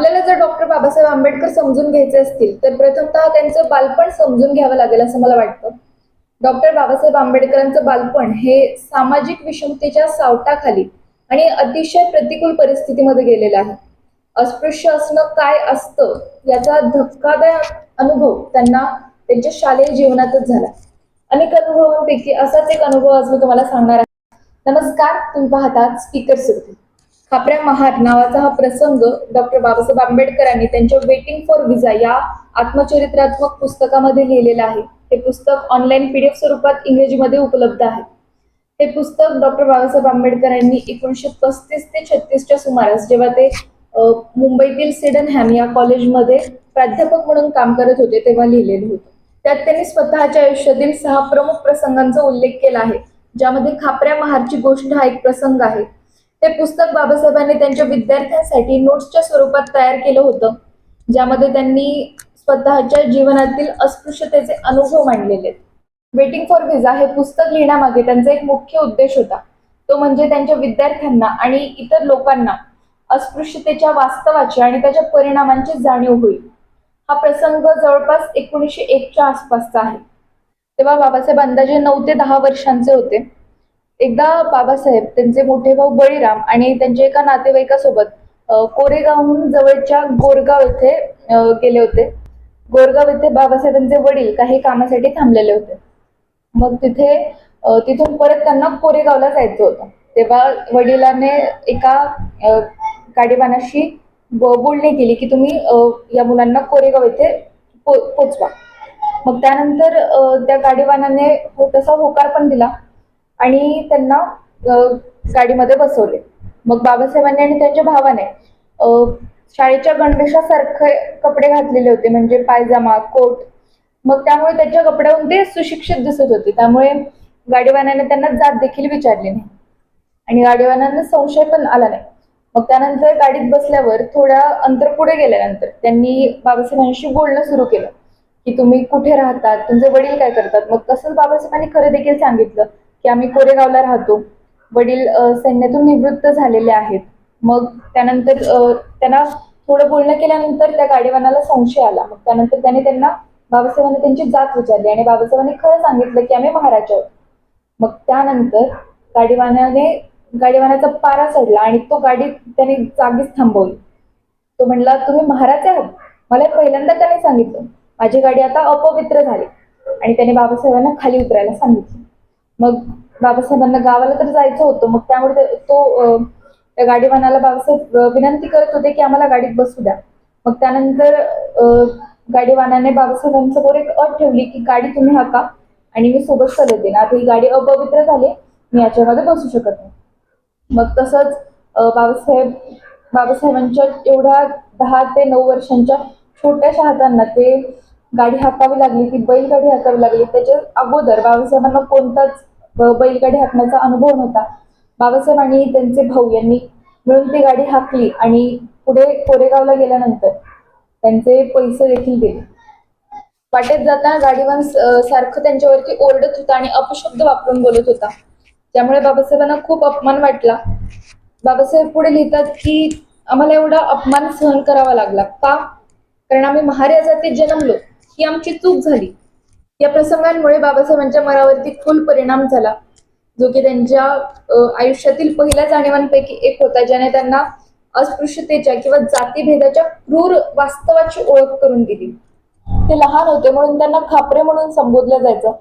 आपल्याला जर डॉक्टर बाबासाहेब आंबेडकर समजून घ्यायचे असतील तर प्रथमतः त्यांचं बालपण समजून घ्यावं लागेल असं मला वाटतं. डॉक्टर बाबासाहेब आंबेडकरांचं बालपण हे सामाजिक विषमतेच्या सावटाखाली आणि अतिशय प्रतिकूल परिस्थितीमध्ये गेलेलं आहे. अस्पृश्य असणं काय असतं याचा धक्कादायक अनुभव त्यांना त्यांच्या शालेय जीवनातच झाला. अनेक अनुभवांपैकी असाच एक अनुभव आज मी तुम्हाला सांगणार आहे. नमस्कार तुम्ही पाहतात स्पीकर सुरू खापऱ्या महार नावाचा हा प्रसंग डॉक्टर बाबासाहेब आंबेडकरांनी त्यांच्या वेटिंग फॉर विजा या आत्मचरित्रात्मक पुस्तकामध्ये लिहिलेलं आहे. हे पुस्तक ऑनलाईन पीडीएफ स्वरूपात इंग्रजीमध्ये उपलब्ध आहे. हे पुस्तक डॉक्टर बाबासाहेब आंबेडकरांनी एकोणीसशे पस्तीस ते छत्तीसच्या सुमारास जेव्हा ते मुंबईतील मुंबईतील सिडनहॅम या कॉलेजमध्ये प्राध्यापक म्हणून काम करत होते तेव्हा लिहिलेले होते. त्यात त्यांनी स्वतःच्या आयुष्यातील सहा प्रमुख प्रसंगांचा उल्लेख केला आहे. ज्यामध्ये खापऱ्या महारची गोष्ट हा एक प्रसंग आहे. ते पुस्तक बाबासाहेबांनी त्यांच्या विद्यार्थ्यांसाठी नोट्सच्या स्वरूपात तयार केलं होतं ज्यामध्ये त्यांनी स्वतःच्या जीवनातील अस्पृश्यतेचे अनुभव मांडलेले वेटिंग फॉर व्हिजा हे पुस्तक लिहिण्यामागे त्यांचा एक मुख्य उद्देश होता. तो म्हणजे त्यांच्या विद्यार्थ्यांना आणि इतर लोकांना अस्पृश्यतेच्या वास्तवाची आणि त्याच्या परिणामांची जाणीव होईल. हा प्रसंग जवळपास एकोणीसशे एकच्या आसपासचा आहे. तेव्हा बाबासाहेब अंदाजे नऊ ते दहा वर्षांचे होते. एकदा बाबासाहेब त्यांचे मोठे भाऊ बळीराम आणि त्यांच्या एका नातेवाईकासोबत कोरेगावहून जवळच्या गोरगाव येथे गेले होते. गोरगाव येथे बाबासाहेबांचे वडील काही कामासाठी थांबलेले होते. मग तिथे तिथून परत त्यांना कोरेगावला जायचं होतं. तेव्हा वडिलाने एका गाडीवानाशी बोलणी केली की तुम्ही या मुलांना कोरेगाव येथे पो पोचवा. मग त्यानंतर त्या गाडीवानाने तसा होकार पण दिला. आणि त्यांना गाडीमध्ये बसवले. मग बाबासाहेबांनी आणि त्यांच्या भावाने शाळेच्या गणवेशासारखे कपडे घातलेले होते म्हणजे पायजामा कोट. मग त्यामुळे त्याच्या कपड्यावरून ते सुशिक्षित दिसत होते. त्यामुळे गाडीवानाने त्यांना जात देखील विचारली नाही. आणि गाडीवानांना संशय पण आला नाही. मग त्यानंतर गाडीत बसल्यावर थोड्या अंतर पुढे गेल्यानंतर त्यांनी बाबासाहेबांशी बोलणं सुरू केलं. की तुम्ही कुठे राहतात? तुमचे वडील काय करतात? मग तसंच बाबासाहेबांनी खरं देखील सांगितलं. की आम्ही कोरेगावला राहतो. वडील सैन्यातून निवृत्त झालेले आहेत. मग त्यानंतर त्यांना थोडं बोलणं केल्यानंतर त्या गाडीवानाला संशय आला. मग त्यानंतर त्याने त्यांना बाबासाहेबांनी त्यांची जात विचारली आणि बाबासाहेबांनी खरं सांगितलं की आम्ही महाराज आहोत. मग त्यानंतर गाडीवानाने गाडीवानाचा पारा चढला आणि तो गाडी त्याने जागीच थांबवली. तो म्हणला तुम्ही महाराज आहात? मला पहिल्यांदा त्याने सांगितलं. माझी गाडी आता अपवित्र झाली. आणि त्याने बाबासाहेबांना खाली उतरायला सांगितलं. मग बाबासाहेबांना गावाला तर जायचं होतं. मग त्यामुळे तो त्या गाडीवानाला बाबासाहेब विनंती करत होते की आम्हाला गाडीत बसू द्या. मग त्यानंतर गाडीवानाने बाबासाहेबांसमोर एक अट ठेवली की गाडी तुम्ही हाका आणि मी सोबत चालत देईन. आता ही गाडी अपवित्र झाली मी याच्यामध्ये बसू शकत नाही. मग तसंच बाबासाहेब बाबासाहेबांच्या एवढ्या दहा ते नऊ वर्षांच्या छोट्याशा हातांना ते गाडी हाकावी लागली ती बैलगाडी हाकावी लागली. त्याच्या अगोदर बाबासाहेबांना कोणताच ब- बैलगाडी हाकण्याचा अनुभव नव्हता. बाबासाहेब आणि त्यांचे भाऊ यांनी मिळून ती गाडी हाकली आणि पुढे कोरेगावला गेल्यानंतर त्यांचे पैसे देखील दिले वाटेत जाताना गाडीवान सारखं त्यांच्यावरती ओरडत होता आणि अपशब्द वापरून बोलत होता. त्यामुळे बाबासाहेबांना खूप अपमान वाटला. बाबासाहेब पुढे लिहितात की आम्हाला एवढा अपमान सहन करावा लागला. का? कारण आम्ही महार जन्मलो. ही आमची चूक झाली. या प्रसंगांमुळे बाबासाहेबांच्या मनावरती खोल परिणाम झाला जो की त्यांच्या आयुष्यातील पहिल्या जाणीवांपैकी एक होता ज्याने त्यांना अस्पृश्यतेच्या किंवा जातीभेदाच्या क्रूर वास्तवाची ओळख करून दिली. ते लहान होते म्हणून त्यांना खापरे म्हणून संबोधलं जायचं.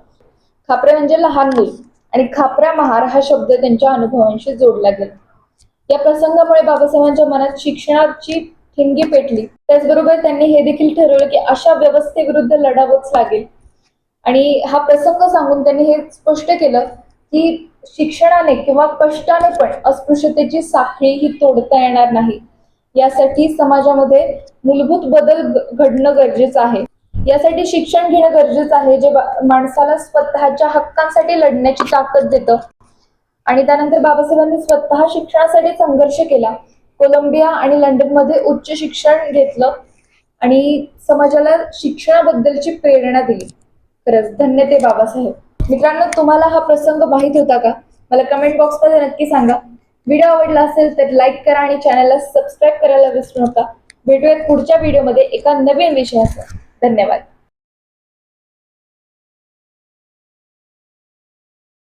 खापरे म्हणजे लहान मुल आणि खापऱ्या महार हा शब्द त्यांच्या अनुभवांशी जोडला गेला. या प्रसंगामुळे बाबासाहेबांच्या मनात शिक्षणाची ठिणगी पेटली. त्याचबरोबर त्यांनी हे देखील ठरवलं की अशा व्यवस्थेविरुद्ध लढावंच लागेल. आणि हा प्रसंग सांगून त्यांनी हे स्पष्ट केलं की शिक्षणाने किंवा कष्टाने पण अस्पृश्यतेची साखळी ही तोडता येणार नाही. यासाठी समाजामध्ये मूलभूत बदल घडणं गरजेचं आहे. यासाठी शिक्षण घेणं गरजेचं आहे जे माणसाला स्वतःच्या हक्कांसाठी लढण्याची ताकद देतं. आणि त्यानंतर बाबासाहेबांनी स्वतः शिक्षणासाठी संघर्ष केला. कोलंबिया आणि लंडनमध्ये उच्च शिक्षण घेतलं आणि समाजाला शिक्षणाबद्दलची प्रेरणा दिली. खरंच धन्य ते बाबासाहेब. मित्रांनो तुम्हाला हा प्रसंग माहीत होता का? मला कमेंट बॉक्समध्ये नक्की सांगा. व्हिडिओ आवडला असेल तर लाईक करा आणि चॅनलला सबस्क्राईब करायला विसरू नका. भेटूयात पुढच्या व्हिडिओमध्ये एका नवीन विषयासह धन्यवाद.